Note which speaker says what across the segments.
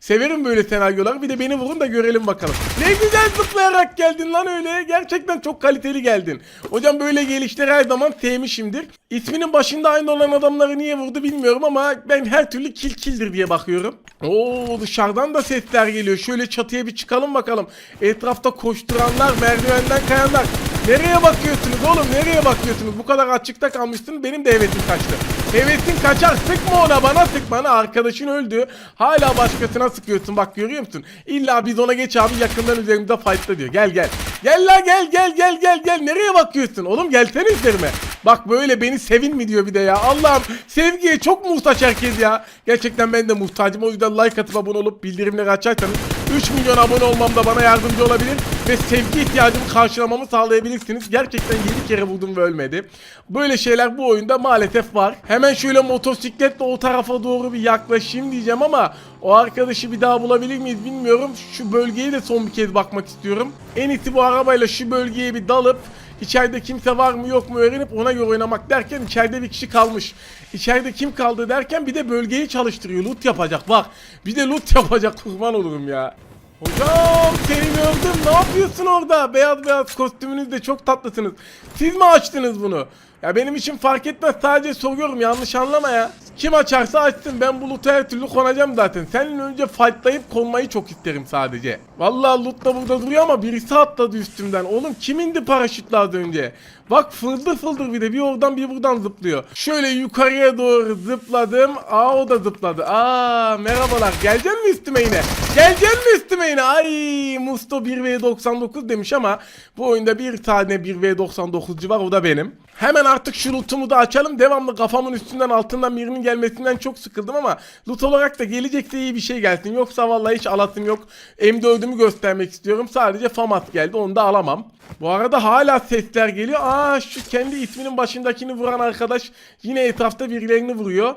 Speaker 1: Severim böyle senaryoları. Bir de beni vurun da görelim bakalım. Ne güzel zıplayarak geldin lan öyle. Gerçekten çok kaliteli geldin. Hocam böyle gelişleri her zaman sevmişimdir. İsminin başında aynı olan adamları niye vurdu bilmiyorum ama ben her türlü kill killdir diye bakıyorum. Oo dışarıdan da sesler geliyor. Şöyle çatıya bir çıkalım bakalım. Etrafta koşturanlar, merdivenden kayanlar. Nereye bakıyorsunuz oğlum? Nereye bakıyorsunuz? Bu kadar açıkta kalmışsın. Benim de hevesim kaçtı. Hevesin kaçar. Sıkma ona bana sık bana. Arkadaşın öldü. Hala başkasına sıkıyorsun. Bak görüyor musun? İlla biz ona geç abi yakından üzerimde fightla diyor. Gel gel. Gel la gel gel gel gel gel. Nereye bakıyorsun? Oğlum gelsene üzerime. Bak böyle beni sevin mi diyor bir de ya. Allah'ım sevgiye çok muhtaç herkes ya. Gerçekten ben de muhtacım. O yüzden like atıp abone olup bildirimleri açarsanız 3 milyon abone olmamda bana yardımcı olabilir ve sevgi ihtiyacımı karşılamamı sağlayabilirsiniz. Gerçekten 7 kere vurdum ve ölmedi. Böyle şeyler bu oyunda maalesef var. Hemen şöyle motosikletle o tarafa doğru bir yaklaşayım diyeceğim ama o arkadaşı bir daha bulabilir miyiz bilmiyorum. Şu bölgeye de son bir kez bakmak istiyorum. En iyisi bu arabayla şu bölgeye bir dalıp İçeride kimse var mı yok mu öğrenip ona göre oynamak derken içeride bir kişi kalmış. İçeride kim kaldı derken bir de bölgeyi çalıştırıyor. Loot yapacak bak. Bir de loot yapacak kurban olurum ya. Hocam seni gördüm. Ne yapıyorsun orada? Beyaz beyaz kostümünüz de çok tatlısınız. Siz mi açtınız bunu? Ya benim için fark etmez. Sadece soruyorum. Yanlış anlama ya. Kim açarsa açsın. Ben bu loot'a her türlü konacağım zaten. Seninle önce fightlayıp konmayı çok isterim sadece. Vallahi loot da burada duruyor ama birisi atladı üstümden. Oğlum kim indi paraşütle az önce? Bak fıldır fıldır bir de bir oradan bir buradan zıplıyor. Şöyle yukarıya doğru zıpladım. Aa o da zıpladı. Aa merhabalar. Gelecek mi üstüme yine? Gelecek mi üstüme yine? Ay Musto 1v99 demiş ama bu oyunda bir tane 1v99'cu var o da benim. Hemen artık şu lootumu da açalım. Devamlı kafamın üstünden altından birinin gelmesinden çok sıkıldım ama loot olarak da gelecekse iyi bir şey gelsin. Yoksa vallahi hiç alasım yok. M4'ümü göstermek istiyorum. Sadece FAMAS geldi. Onu da alamam. Bu arada hala sesler geliyor. Aa şu kendi isminin başındakini vuran arkadaş yine etrafta birilerini vuruyor.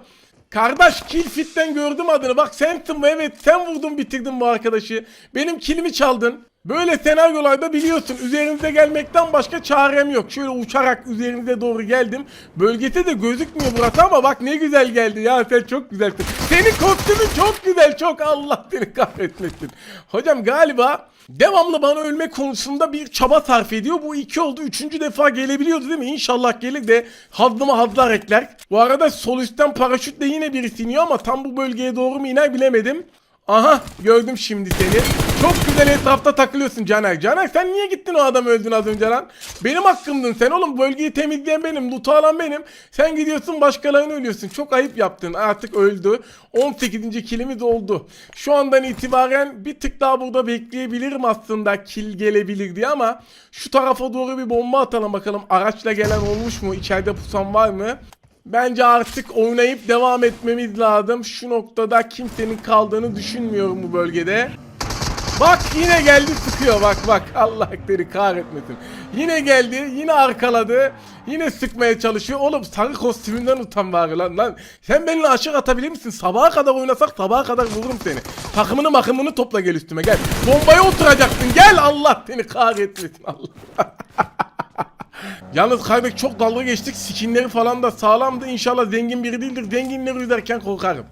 Speaker 1: Kardeş kill fit'ten gördüm adını. Bak sensin bu evet sen vurdun bitirdin bu arkadaşı. Benim killimi çaldın. Böyle senaryolarda biliyorsun üzerinize gelmekten başka çarem yok. Şöyle uçarak üzerinize doğru geldim. Bölgede de gözükmüyor burası ama bak ne güzel geldi ya sen çok güzelsin. Senin kostümün çok güzel çok Allah seni kahretmesin. Hocam galiba devamlı bana ölme konusunda bir çaba sarf ediyor. Bu iki oldu. Üçüncü defa gelebiliyordu değil mi? İnşallah gelir de hazlıma hazlar ekler. Bu arada sol üstten paraşütle yine birisi iniyor ama tam bu bölgeye doğru mu iner bilemedim. Aha gördüm şimdi seni. Çok güzel etrafta takılıyorsun Caner. Caner sen niye gittin o adamı öldün az önce lan? Benim hakkımdın sen oğlum. Bölgeyi temizleyen benim. Loot'u alan benim. Sen gidiyorsun başkalarını ölüyorsun. Çok ayıp yaptın. Artık öldü. 18. kilimiz oldu. Şu andan itibaren bir tık daha burada bekleyebilirim aslında. Kill gelebilir diye ama şu tarafa doğru bir bomba atalım bakalım. Araçla gelen olmuş mu? İçeride pusan var mı? Bence artık oynayıp devam etmemiz lazım. Şu noktada kimsenin kaldığını düşünmüyorum bu bölgede. Bak yine geldi sıkıyor bak bak Allah seni kahretmesin. Yine geldi yine arkaladı. Yine sıkmaya çalışıyor. Oğlum sarı kostümünden utan bari lan lan. Sen benimle aşık atabilir misin? Sabaha kadar oynasak sabaha kadar vururum seni. Takımını makımını topla gel üstüme gel. Bombaya oturacaksın gel Allah seni kahretmesin Allah. Yalnız kaybek çok dalga geçtik. Skinleri falan da sağlamdı. İnşallah zengin biri değildir. Zenginleri üzerken korkarım.